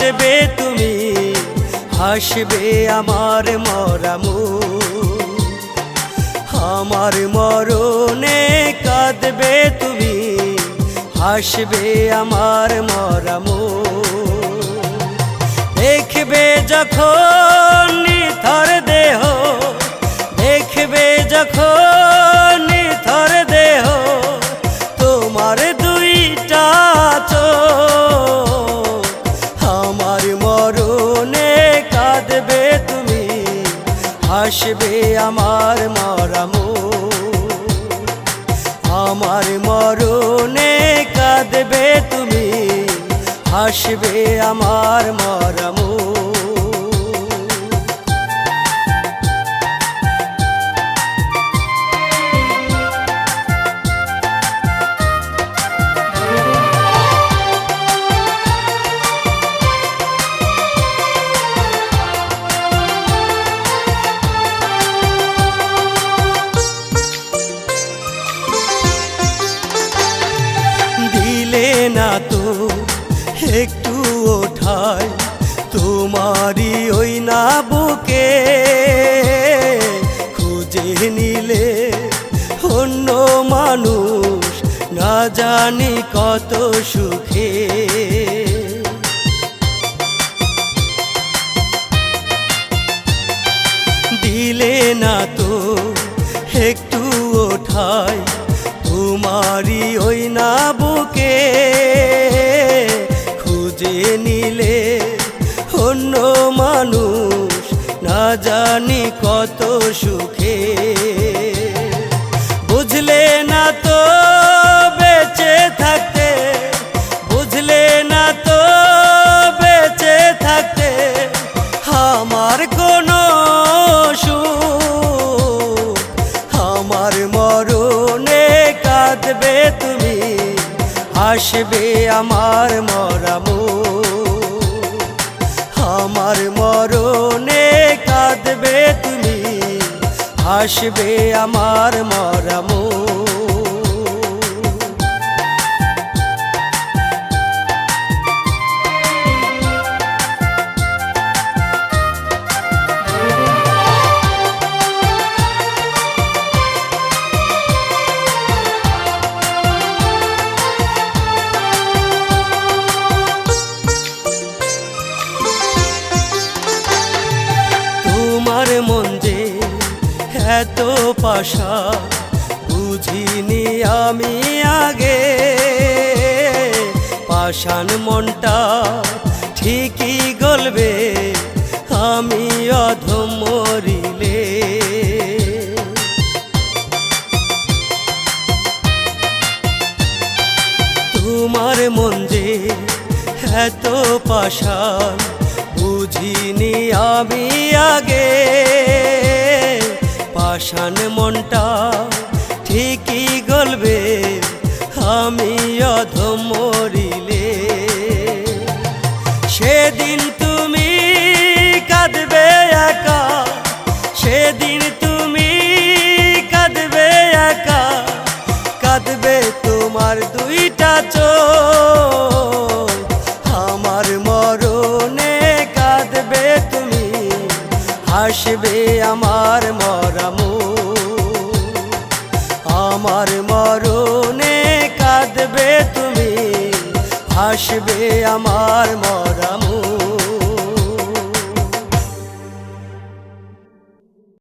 কাঁদবে তুমি, হাসবে আমার মরামু। আমার মরণে কাঁদবে তুমি, হাসবে আমার মরামু। দেখবে যখন নিথর হাসবে আমার মরামু আমার মরণে কাঁদবে তুমি আসবে আমার মরামু একটু ওঠাই, তোমারই ওই না বুকে। খুঁজে নিলে অন্য মানুষ না জানি কত সুখে। দিলে না তো একটু ওঠাই, তোমারই ওই না বুকে। জানি কত সুখে। বুঝলে না তো বেঁচে থাকতে। বুঝলে না তো বেঁচে থাকতে আমার কোনো সুখ। আমার মরণে কাঁদবে তুমি আসবে আমার মরামু আমার মরণে হাসবে আমার মরামু এত পাশা, বুঝিনি আমি আগে। পাষাণ মনটা ঠিকই গলবে, আমি অধম মরিলে তোমার মন যে এত পাশান বুঝিনি আমি আগে। পাষাণ মনটা ঠিকই গলবে, আমি অধম মরিলে। সেদিন তুমি কাঁদবে একা, সেদিন তুমি কাঁদবে একা, কাঁদবে তোমার দুইটা চোখ। হাসবে আমার মরামু। আমার মরণে কাঁদবে তুমি আসবে আমার মরামু।